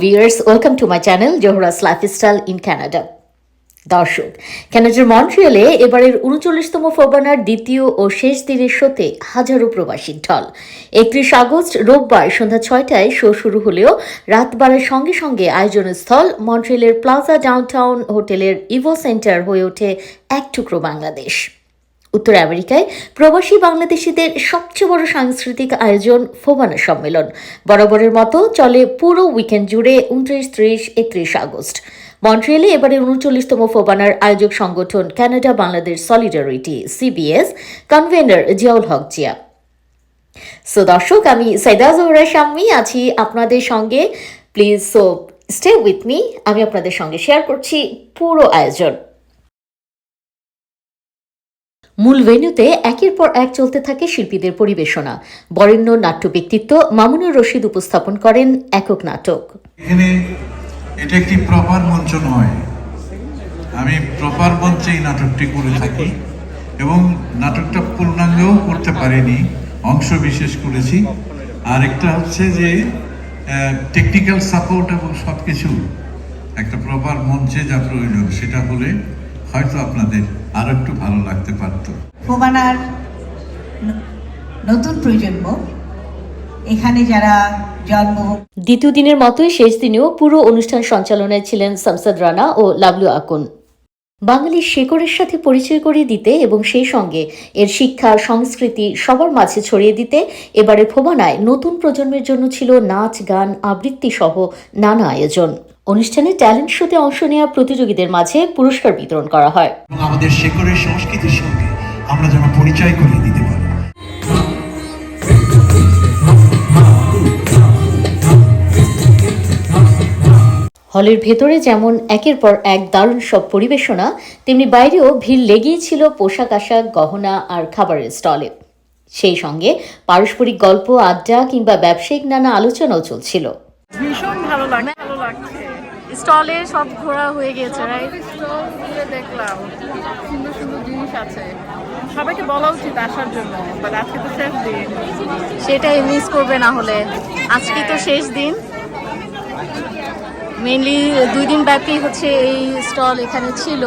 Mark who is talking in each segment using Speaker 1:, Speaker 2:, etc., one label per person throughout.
Speaker 1: viewers, welcome to my channel Johra's Lifestyle in Canada. দর্শক ক্যানাডার মন্ট্রিয়ালে এবারের উনচল্লিশতম ফোবানার দ্বিতীয় ও শেষ দিনের শোতে হাজারো প্রবাসী ঢল একত্রিশ আগস্ট রোববার সন্ধ্যা ছয়টায় শো শুরু হলেও রাত বাড়ার সঙ্গে সঙ্গে আয়োজনের স্থল মন্ট্রিয়ালের প্লাজা ডাউনটাউন হোটেলের ইভো সেন্টার হয়ে ওঠে এক টুকরো বাংলাদেশ উত্তর আমেরিকায় প্রবাসী বাংলাদেশিদের সবচেয়ে বড় সাংস্কৃতিক আয়োজন ফোবানা সম্মেলন। বরাবরের মতো চলে পুরো উইকেন্ড জুড়ে উনত্রিশ, ত্রিশ, একত্রিশ আগস্ট। মন্ট্রিয়ালে এবারে উনচল্লিশতম ফোবানার আয়োজক সংগঠন Canada Bangladesh solidarity CBS convener Ziaul Haque Zia. So দর্শক, আমি সাইদা জোহরা আছি আপনাদের সঙ্গে। Please so stay with me আমি আপনাদের সঙ্গে শেয়ার করছি পুরো আয়োজন। মূল ভেন্যুতে একের পর এক চলতে থাকে শিল্পীদের পরিবেশনা। বরেণ্য নাট্য ব্যক্তিত্ব মামুনুর রশিদ উপস্থাপন করেন একক নাটক।
Speaker 2: এখানে এটা একটি প্রপার মঞ্চ নয়। আমি প্রপার মঞ্চে এই নাটকটি করে থাকি এবং নাটকটা পূর্ণাঙ্গও করতে পারিনি, অংশ বিশেষ করেছি। আর একটা হচ্ছে যে টেকনিক্যাল সাপোর্ট এবং সব কিছু একটা প্রপার মঞ্চে যা প্রয়োজন, সেটা হলে হয়তো আপনাদের আরও একটু ভালো লাগতে পারতো।
Speaker 3: ফোবানার নতুন প্রজন্ম এখানে যারা জন্ম
Speaker 1: দ্বিতীয় দিনের মতোই শেষ দিনেও পুরো অনুষ্ঠান সঞ্চালনায় ছিলেন সামসাদ রানা ও লাবলু আকুন। বাঙালির শেকড়ের সাথে পরিচয় করিয়ে দিতে এবং সেই সঙ্গে এর শিক্ষা সংস্কৃতি সবার মাঝে ছড়িয়ে দিতে এবারে ফোবানায় নতুন প্রজন্মের জন্য ছিল নাচ গান আবৃত্তি সহ নানা আয়োজন। অনুষ্ঠানে ট্যালেন্ট শোতে অংশ নেওয়া প্রতিযোগীদের মাঝে পুরস্কার বিতরণ করা হয়।
Speaker 4: আমাদের শেকড়ের সংস্কৃতির সঙ্গে আমরা যেন পরিচয় করিয়ে দিতে পারি।
Speaker 1: হলের ভেতরে যেমন একের পর এক দারুণ সব পরিবেশনা তেমনি বাইরেও ভিড় লেগেই ছিল পোশাক আশাক গহনা আর খাবারের স্টলে। সেই সঙ্গে পারস্পরিক গল্প আড্ডা কিংবা ব্যবসায়িক নানা আলোচনাও চলছিল।
Speaker 5: ভীষণ ভালো লাগছে ভালো লাগছে। স্টলে সব ঘোরা হয়ে গেছে রাইট স্টল ঘুরে দেখলাম। সুন্দর সুন্দর জিনিস আছে। সবাইকে বলা উচিত আসার জন্য বাট আজকে তো শেষ দিন। সেটাই মিস করবে না হলে। আজকে তো শেষ দিন। মেনলি দুই দিন ব্যাপী হচ্ছে এই স্টল এখানে ছিল।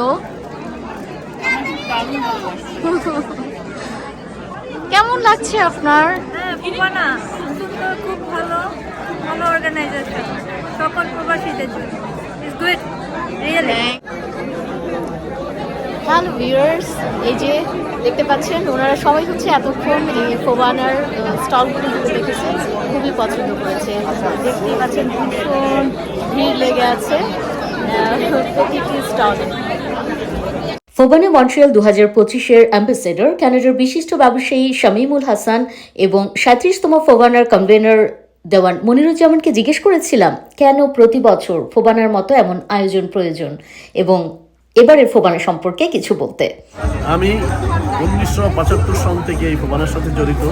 Speaker 5: কেমন লাগছে আপনার?
Speaker 6: হ্যাঁ খুব ভালো ভালো অর্গানাইজেশন সকল প্রবাসীদের জন্য। গুড রিয়েলি
Speaker 1: হ্যালো ভিউয়ার্স এই যে দেখতে পাচ্ছেন ওনারা সবাই হচ্ছে এতক্ষণ এই ফোবানার স্টলগুলো দেখেছে। খুবই পছন্দ করেছে। দেখতেই পাচ্ছেন ভীষণ ভিড় লেগে আছে প্রতিটি স্টলে। ফোবানে মন্ট্রিয়াল দু হাজার পঁচিশের অ্যাম্বাসেডর কানাডার বিশিষ্ট ব্যবসায়ী শামিমুল হাসান এবং সাঁত্রিশতম ফোবানার কনভেনর দেওয়ান, মনিরুজ্জামানকে জিজ্ঞেস করেছিলাম, কেন প্রতি বছর ফোবানার মতো এমন আয়োজন প্রয়োজন? এবং এবারের ফোবানা সম্পর্কে কিছু বলতে।
Speaker 7: আমি উনিশশো পঁচাত্তর সন থেকে এই ভবনের সাথে জড়িত।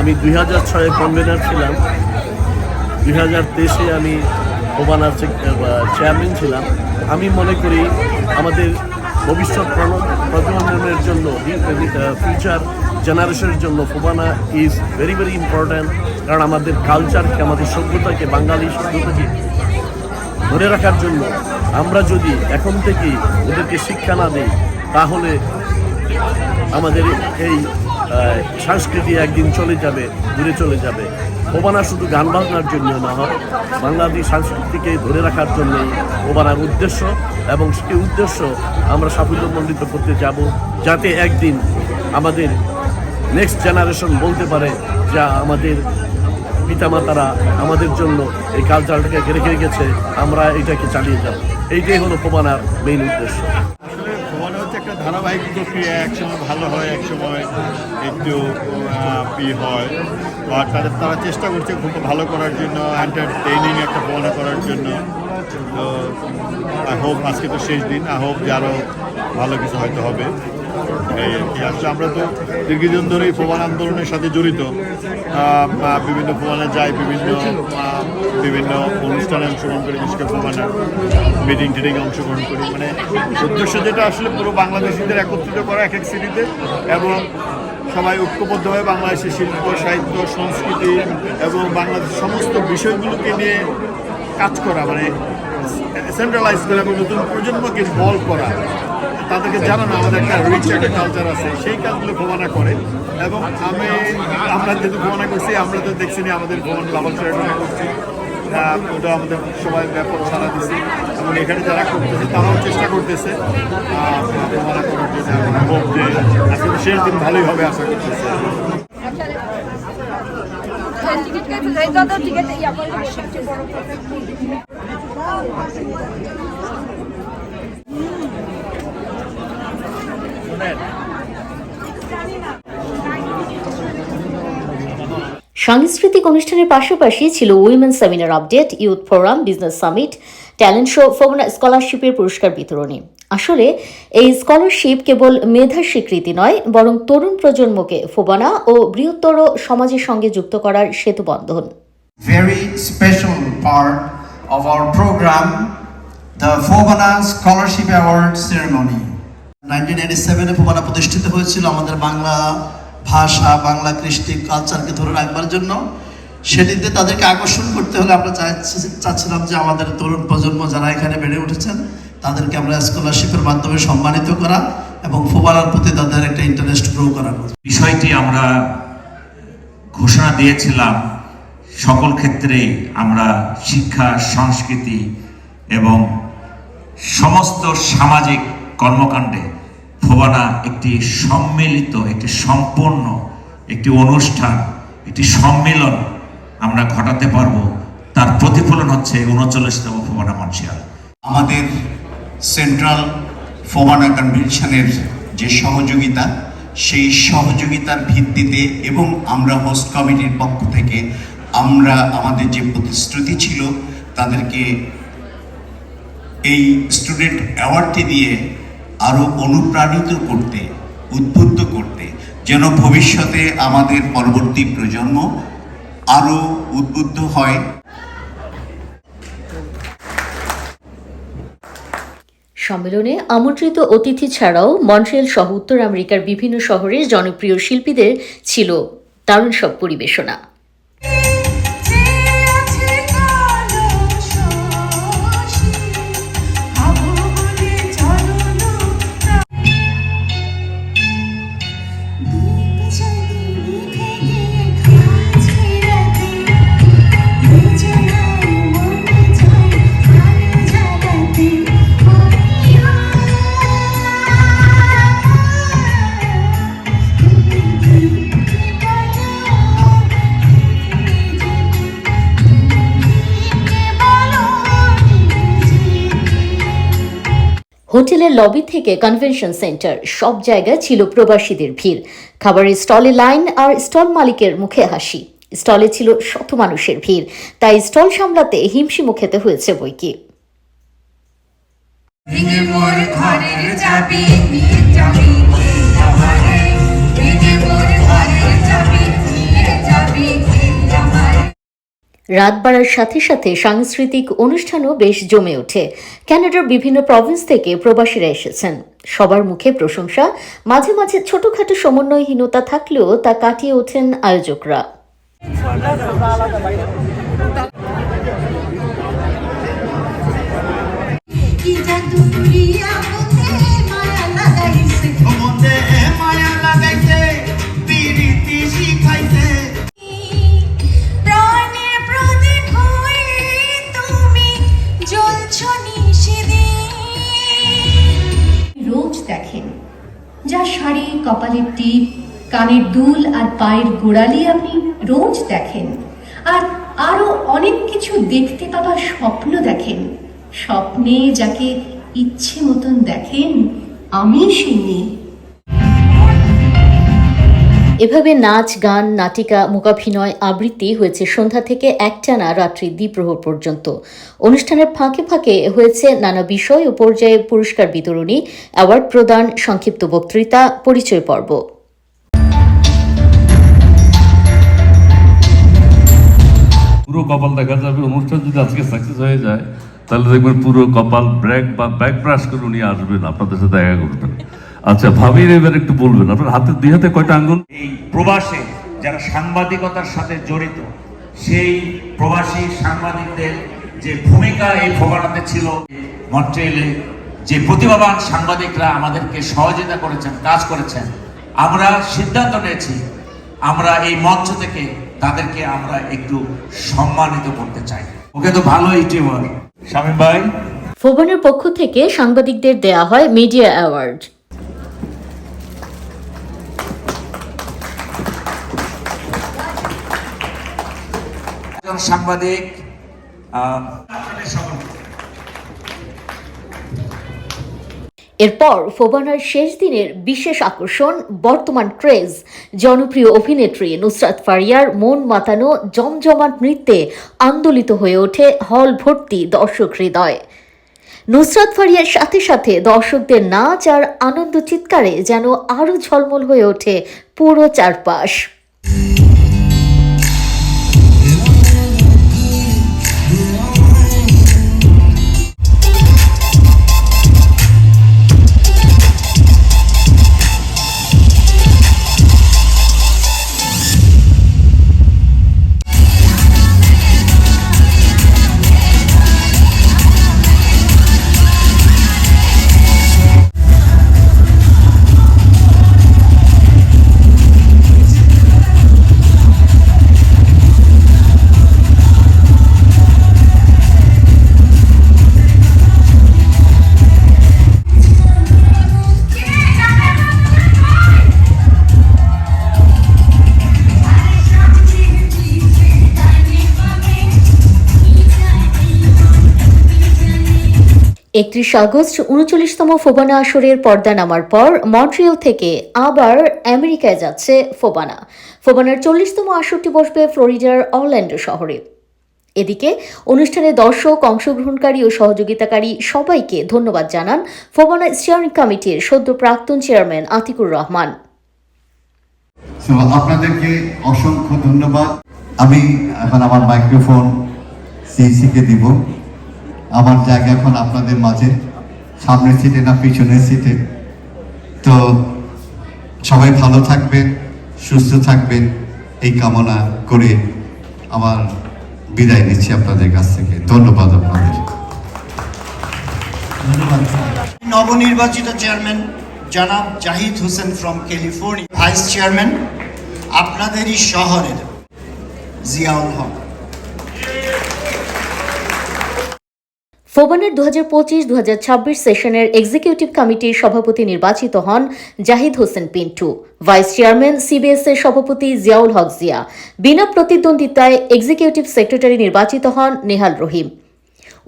Speaker 7: আমি দুই হাজার ছয়ে কনভেনার ছিলাম। দুই হাজার তেইশে আমি ভবানার চেয়ারম্যান ছিলাম। আমি মনে করি আমাদের ভবিষ্যৎ প্রজন্মের জন্য ফিউচার জেনারেশনের জন্য FOBANA is very very important কারণ আমাদের কালচারকে আমাদের সভ্যতাকে, বাঙালি সভ্যতাকে ধরে রাখার জন্য আমরা যদি এখন থেকে ওদেরকে শিক্ষা না দিই, তাহলে আমাদের এই সংস্কৃতি একদিন চলে যাবে, দূরে চলে যাবে। ওবানা শুধু গান বাজনার জন্য না হয় বাংলাদেশ সংস্কৃতিকে ধরে রাখার জন্যই ওবানার উদ্দেশ্য এবং সেই উদ্দেশ্য আমরা সাফল্যমণ্ডিত করতে যাব, যাতে একদিন আমাদের নেক্সট জেনারেশন বলতে পারে যা আমাদের পিতামাতারা আমাদের জন্য এই কালচারটাকে রেখে গেছে, আমরা এটাকে চালিয়ে যাব। এইটাই হলো প্রমাণার মেইন উদ্দেশ্য।
Speaker 8: একটা ধারাবাহিক প্রক্রিয়া, একসময় ভালো হয়, একসময় একটু ই হয়। বা তাদের, তারা চেষ্টা করছে খুব ভালো করার জন্য এন্টারটেইনিং একটা ভ্রমণ করার জন্য। তো আই হোপ আজকে তো শেষ দিন আই হোপ যে আরও ভালো কিছু হয়তো হবে। আমরা তো দীর্ঘদিন ধরেই প্রমাণ আন্দোলনের সাথে জড়িত বিভিন্ন প্রমাণে যাই, বিভিন্ন বিভিন্ন অনুষ্ঠানে অংশগ্রহণ করি বিশেষ করে মিটিং টিটিংয়ে অংশগ্রহণ করি। মানে উদ্দেশ্য যেটা আসলে পুরো বাংলাদেশিদের একত্রিত করা এক এক সিটিতে এবং সবাই ঐক্যবদ্ধভাবে বাংলাদেশের শিল্প, সাহিত্য, সংস্কৃতি এবং বাংলাদেশের সমস্ত বিষয়গুলোকে নিয়ে কাজ করা মানে সেন্ট্রালাইজ করা এবং নতুন প্রজন্মকে ইনভলভ করা। তাদেরকে জানানো আমাদের একটা রিচ একটা কালচার আছে, সেই কাজগুলো ভ্রমণা করে। এবং আমি আমরা যেহেতু ভ্রমণা করছি, আমরা তো দেখছি না আমাদের লাভন ভ্রমণা করছি। ওটা আমাদের সবাই ব্যাপক সারা দিচ্ছে। এবং এখানে যারা করতেছে, তারাও চেষ্টা করতেছে। আজকে শেষ দিন, ভালোই হবে আশা করতেছে।
Speaker 6: টিকিট কেটে যাই টিকিট ইয়া করে বড়
Speaker 1: সাংস্কৃতিক অনুষ্ঠানের পাশাপাশি ছিল women seminar update youth forum business summit talent show FOBANA স্কলারশিপের পুরস্কার বিতরণী আসলে এই স্কলারশিপ কেবল মেধার স্বীকৃতি নয় বরং তরুণ প্রজন্মকে ফোবানা ও বৃহত্তর সমাজের সঙ্গে যুক্ত করার সেতুবন্ধন
Speaker 9: very special part of our program, the Fobana Scholarship Award Ceremony.
Speaker 10: Nineteen eighty সেভেনে ফোবানা প্রতিষ্ঠিত হয়েছিল আমাদের বাংলা ভাষা, বাংলা, কৃষ্টি কালচারকে ধরে রাখবার জন্য সেটিতে তাদেরকে আকর্ষণ করতে হলে আমরা চাচ্ছিলাম যে আমাদের তরুণ প্রজন্ম যারা এখানে বেড়ে উঠেছেন, তাদেরকে আমরা স্কলারশিপের মাধ্যমে সম্মানিত করা এবং ফোবানার প্রতি তাদের একটা ইন্টারেস্ট গ্রো করা
Speaker 11: বিষয়টি আমরা ঘোষণা দিয়েছিলাম, সকল ক্ষেত্রেই আমরা শিক্ষা, সংস্কৃতি এবং সমস্ত সামাজিক কর্মকাণ্ডে ফোবানা একটি সম্মিলিত, একটি সম্পূর্ণ, একটি অনুষ্ঠান, একটি সম্মেলন আমরা ঘটাতে পারব। তার প্রতিফলন হচ্ছে উনচল্লিশতম ফোবানা মঞ্চিয়াল।
Speaker 9: আমাদের সেন্ট্রাল ফোবানা কনভেনশনের যে সহযোগিতা, সেই সহযোগিতার ভিত্তিতে এবং আমরা হোস্ট কমিটির পক্ষ থেকে আমরা আমাদের যে প্রতিশ্রুতি ছিল, তাদেরকে এই স্টুডেন্ট অ্যাওয়ার্ডটি দিয়ে আরও অনুপ্রাণিত করতে, উদ্বুদ্ধ করতে, যেন ভবিষ্যতে আমাদের পরবর্তী প্রজন্ম আরও উদ্বুদ্ধ হয়।
Speaker 1: সম্মেলনে আমন্ত্রিত অতিথি ছাড়াও মন্ট্রিয়াল সহ উত্তর আমেরিকার বিভিন্ন শহরের জনপ্রিয় শিল্পীদের ছিল দারুণ সব পরিবেশনা। হোটেলের লবি থেকে কনভেনশন সেন্টার সব জায়গায় ছিল প্রবাসীদের ভিড়। খাবারের স্টলে লাইন আর স্টল মালিকের মুখে হাসি। স্টলে ছিল শত মানুষের ভিড়, তাই স্টল সামলাতে হিমশি মুখেতে হয়েছে বইকি।
Speaker 6: ভেঙে মোর ঘরের চাবি নিয়ে যাবি
Speaker 1: রাত বাড়ার সাথে সাথে সাংস্কৃতিক অনুষ্ঠানও বেশ জমে ওঠে। ক্যানাডার বিভিন্ন প্রভিন্স থেকে প্রবাসীরা এসেছেন। সবার মুখে প্রশংসা, মাঝে মাঝে ছোটখাটো সমন্বয়হীনতা থাকলেও তা কাটিয়ে ওঠেন আয়োজকরা।
Speaker 12: দেখেন, যা শাড়ি, কপালের টিপ, কানের দুল আর পায়ের গোড়ালি আপনি রোজ দেখেন। আর আরও অনেক কিছু দেখতে পাবার স্বপ্ন দেখেন। স্বপ্নে যাকে ইচ্ছে মতন দেখেন, আমি সেই মেয়ে।
Speaker 1: এভাবে নাচ, গান, নাটিকা মূকাভিনয় আবৃত্তি হয়েছে সন্ধ্যা থেকে একটানা রাত্রি দ্বিপ্রহর পর্যন্ত। অনুষ্ঠানের ফাঁকে ফাঁকে হয়েছে নানা বিষয় ও পর্যায়ে পুরস্কার বিতরণী, অ্যাওয়ার্ড প্রদান, সংক্ষিপ্ত বক্তৃতা, পরিচয় পর্ব।
Speaker 13: পুরো কপাল দেখা যাবে। অনুষ্ঠান যদি আজকে সাকসেস হয়ে যায়, তাহলে দেখবেন পুরো কপাল ব্র্যাক বা ব্যাক ব্রাশ করে উনি আসবেন, আপনাদের সাথে দেখা করবেন। আচ্ছা ভাবির এবার একটু বলবেন আপনার হাতে দুই হাতে কয়টা আঙ্গুল?
Speaker 11: এই প্রবাসে যারা সাংবাদিকতার সাথে জড়িত সেই প্রবাসী সাংবাদিকদের যে ভূমিকা এই ফোবানাতে ছিল মন্ট্রিয়েলে যে প্রতিভাবান সাংবাদিকরা আমাদেরকে সহযোগিতা করেছেন কাজ করেছেন আমরা সিদ্ধান্ত নিয়েছি আমরা এই মঞ্চ থেকে তাদেরকে আমরা একটু সম্মানিত করতে চাই। ওকে তো ভালো ইউটিউবার শামীম ভাই?
Speaker 1: ফোবানের পক্ষ থেকে সাংবাদিকদের দেয়া হয় মিডিয়া অ্যাওয়ার্ড।
Speaker 11: একজন সাংবাদিক
Speaker 1: এরপর ফোবানার শেষ দিনের বিশেষ আকর্ষণ বর্তমান ক্রেজ। জনপ্রিয় অভিনেত্রী নুসরাত ফারিয়ার মন মাতানো জমজমাট নৃত্যে আন্দোলিত হয়ে ওঠে হল ভর্তি দর্শক হৃদয়। নুসরাত ফারিয়ার সাথে সাথে দর্শকদের নাচ আর আনন্দ চিৎকারে যেন আরও ঝলমল হয়ে ওঠে পুরো চারপাশ। একত্রিশ আগস্ট উনচল্লিশতম ফোবানা আসরের পর্দা নামার পর মন্ট্রিয়াল থেকে আবার আমেরিকায় যাচ্ছে ফোবানা। ফোবানার চল্লিশতম আসরটি বসবে ফ্লোরিডার অরল্যান্ডো শহরে। এদিকে অনুষ্ঠানে দর্শক, অংশগ্রহণকারী ও সহযোগিতাকারী সবাইকে ধন্যবাদ জানান ফোবানা স্টিয়ারিং কমিটির সদ্য প্রাক্তন চেয়ারম্যান আতিকুর রহমান।
Speaker 14: আপনাদেরকে অসংখ্য ধন্যবাদ। আমি এখন আমার মাইক্রোফোন সিইসিকে দিব। আমার জায়গা এখন আপনাদের মাঝে। সামনের সিটে না পিছনের সিটে তো সবাই ভালো থাকবেন, সুস্থ থাকবেন। এই কামনা করে আমার বিদায় নিচ্ছি আপনাদের কাছ থেকে। ধন্যবাদ আপনাদের।
Speaker 10: নবনির্বাচিত চেয়ারম্যান জনাব Zahid Hossain from California vice chairman আপনাদেরই শহরের জিয়াউল হক।
Speaker 1: ফোবানের দু হাজার পঁচিশ দু হাজার ছাব্বিশ সেশনের এক্সিকিউটিভ কমিটির সভাপতি নির্বাচিত হন Zahid Hossain Pintu. Vice chairman CBS এর সভাপতি জিয়াউল হক জিয়া। বিনা প্রতিদ্বন্দ্বিতায় এক্সিকিউটিভ সেক্রেটারি নির্বাচিত হন নেহাল রহিম।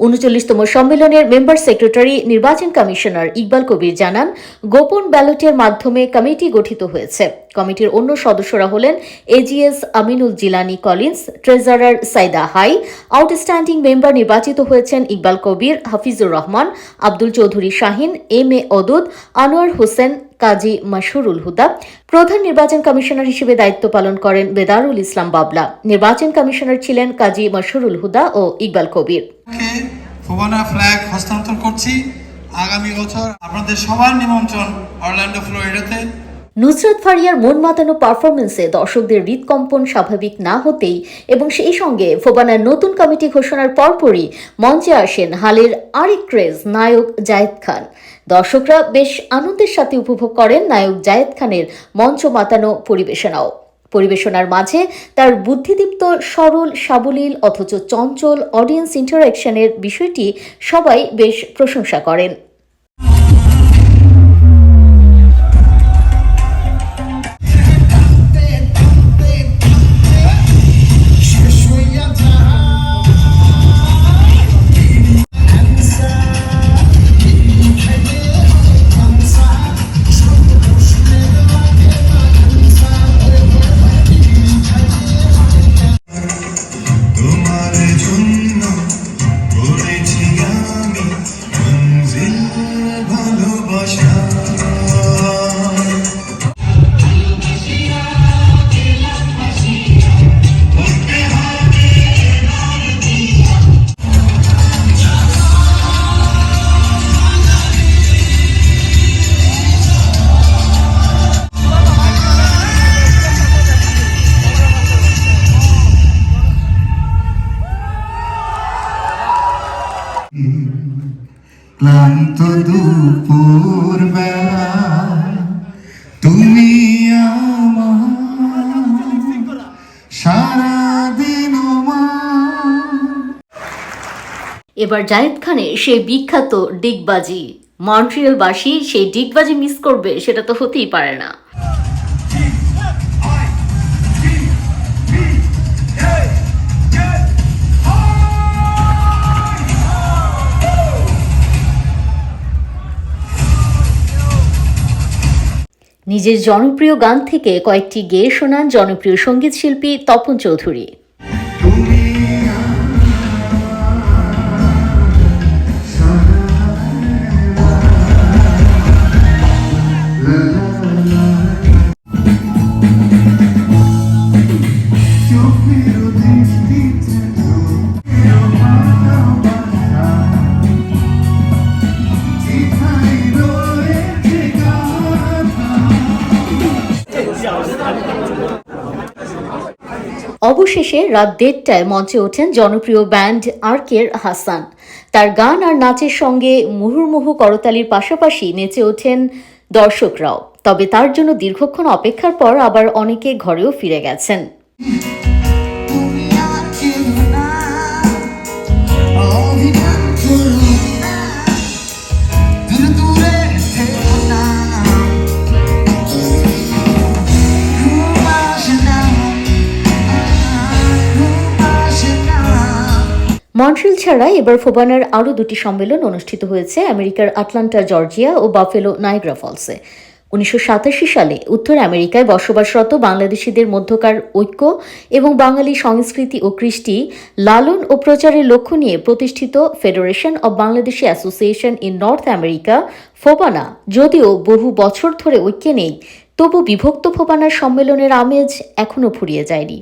Speaker 1: উনচল্লিশতম সম্মেলনের মেম্বার সেক্রেটারি নির্বাচন কমিশনার ইকবাল কবির জানান, গোপন ব্যালটের মাধ্যমে কমিটি গঠিত হয়েছে। কমিটির অন্য সদস্যরা হলেন AGS Aminul Jilani Collins, treasurer Saida Hai, outstanding member নির্বাচিত হয়েছেন ইকবাল কবির, হাফিজুর রহমান, আব্দুল চৌধুরী শাহিন, এম এ অদুদ আনোয়ার হোসেন কাজী মাসুরুল হুদা প্রধান নির্বাচন কমিশনার হিসেবে দায়িত্ব পালন করেন বেদারুল ইসলাম বাবলা। নির্বাচন কমিশনার ছিলেন কাজী মাসুরুল হুদা ও ইকবাল কবির।
Speaker 9: ফোবানা ফ্ল্যাগ হস্তান্তর করছি। আগামী বছর আপনাদের সবার নিমন্ত্রণ অরল্যান্ডো ফ্লোরিডাতে।
Speaker 1: নুসরাত ফারিয়ার মন মাতানো পারফরমেন্সে দর্শকদের হৃদকম্পন স্বাভাবিক না হতেই এবং সেই সঙ্গে ফোবানার নতুন কমিটি ঘোষণার পরপরই মঞ্চে আসেন হালের আরেক ক্রেজ নায়ক জায়েদ খান। দর্শকরা বেশ আনন্দের সাথে উপভোগ করেন নায়ক জায়েদ খানের মঞ্চ মাতানো পরিবেশনাও। পরিবেশনার মাঝে তার বুদ্ধিদীপ্ত সরল, সাবলীল অথচ চঞ্চল অডিয়েন্স ইন্টারাকশনের বিষয়টি সবাই বেশ প্রশংসা করেন।
Speaker 14: দুপুর বেলা তুমি আমার
Speaker 1: এবার জাহিদ খানের সেই বিখ্যাত ডিগবাজি। মন্ট্রিয়ালবাসী সেই ডিগবাজি মিস করবে, সেটা তো হতেই পারে না। নিজের জনপ্রিয় গান থেকে কয়েকটি গেয়ে শোনান জনপ্রিয় সংগীত শিল্পী তপন চৌধুরী। অবশেষে রাত দেড়টায় মঞ্চে ওঠেন জনপ্রিয় ব্যান্ড আর্কের হাসান। তার গান আর নাচের সঙ্গে মুহুর্মুহু করতালির পাশাপাশি নেচে ওঠেন দর্শকরাও। তবে তার জন্য দীর্ঘক্ষণ অপেক্ষার পর আবার অনেকে ঘরেও ফিরে গেছেন। মন্ট্রিল ছাড়া এবার ফোবানার আরও দুটি সম্মেলন অনুষ্ঠিত হয়েছে, আমেরিকার আটলান্টা, জর্জিয়া ও বাফেলো নাইগ্রা ফলসে। উনিশশো সাতাশি সালে উত্তর আমেরিকায় বসবাসরত বাংলাদেশিদের মধ্যকার ঐক্য এবং বাঙালি সংস্কৃতি ও কৃষ্টি লালন ও প্রচারের লক্ষ্য নিয়ে প্রতিষ্ঠিত federation of Bangladeshi association in North America FOBANA. যদিও বহু বছর ধরে ঐক্যে নেই, তবু বিভক্ত ফোবানার সম্মেলনের আমেজ এখনও ফুরিয়ে যায়নি।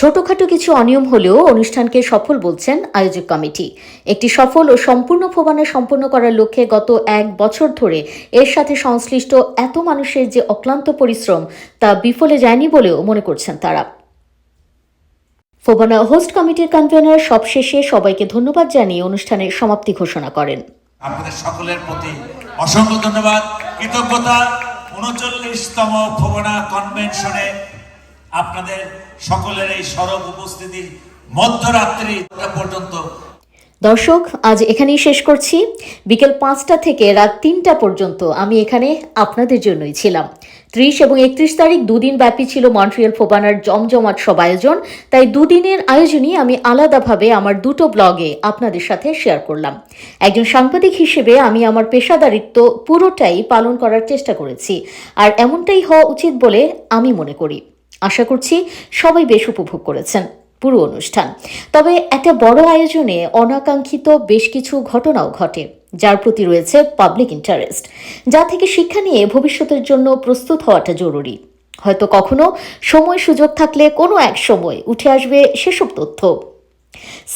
Speaker 1: ছোটখাটো কিছু অনিয়ম হলেও অনুষ্ঠানকে সফল বলছেন আয়োজক কমিটি। একটি সফল ও সম্পূর্ণ ফোবানা সম্পন্ন করার লক্ষ্যে গত এক বছর ধরে এর সাথে সংশ্লিষ্ট এত মানুষের যে অক্লান্ত পরিশ্রম তা বিফলে যায়নি বলেও মনে করছেন তারা। ফোবানা হোস্ট কমিটির কনভেনার সবশেষে সবাইকে ধন্যবাদ জানিয়ে অনুষ্ঠানের সমাপ্তি ঘোষণা করেন।
Speaker 11: আপনাদের সকলের প্রতি অসংখ্য ধন্যবাদ। কৃতজ্ঞতা। উনচল্লিশতম ভবনা কনভেনশনে আপনাদের সকলের এই সরব উপস্থিতি মধ্যরাত্রি পর্যন্ত।
Speaker 1: দর্শক, আজ এখানেই শেষ করছি। বিকেল পাঁচটা থেকে রাত তিনটা পর্যন্ত আমি এখানে আপনাদের জন্যই ছিলাম। ত্রিশ এবং একত্রিশ তারিখ দুদিন ব্যাপী ছিল মন্ট্রিয়াল ফোবানার জমজমাট সব আয়োজন। তাই দুদিনের আয়োজনই আমি আলাদাভাবে আমার দুটো ব্লগে আপনাদের সাথে শেয়ার করলাম। একজন সাংবাদিক হিসেবে আমি আমার পেশাদারিত্ব পুরোটাই পালন করার চেষ্টা করেছি। আর এমনটাই হওয়া উচিত বলে আমি মনে করি। আশা করছি সবাই বেশ উপভোগ করেছেন পুরো অনুষ্ঠান। তবে একটা বড় আয়োজনে অনাকাঙ্ক্ষিত বেশ কিছু ঘটনাও ঘটে, যার প্রতি রয়েছে পাবলিক ইন্টারেস্ট যা থেকে শিক্ষা নিয়ে ভবিষ্যতের জন্য প্রস্তুত হওয়াটা জরুরি। হয়তো কখনো সময় সুযোগ থাকলে কোনো এক সময় উঠে আসবে সেসব তথ্য।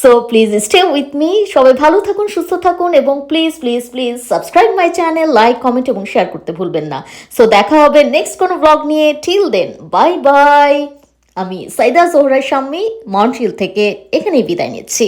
Speaker 1: So please stay with me সবাই ভালো থাকুন, সুস্থ থাকুন এবং please please please subscribe my channel like comment এবং শেয়ার করতে ভুলবেন না। সো দেখা হবে নেক্সট কোনো ব্লগ নিয়ে। টিল দেন বাই বাই আমি সাইদা জোহরা শাম্মী মন্ট্রিল থেকে এখানেই বিদায় নিচ্ছি।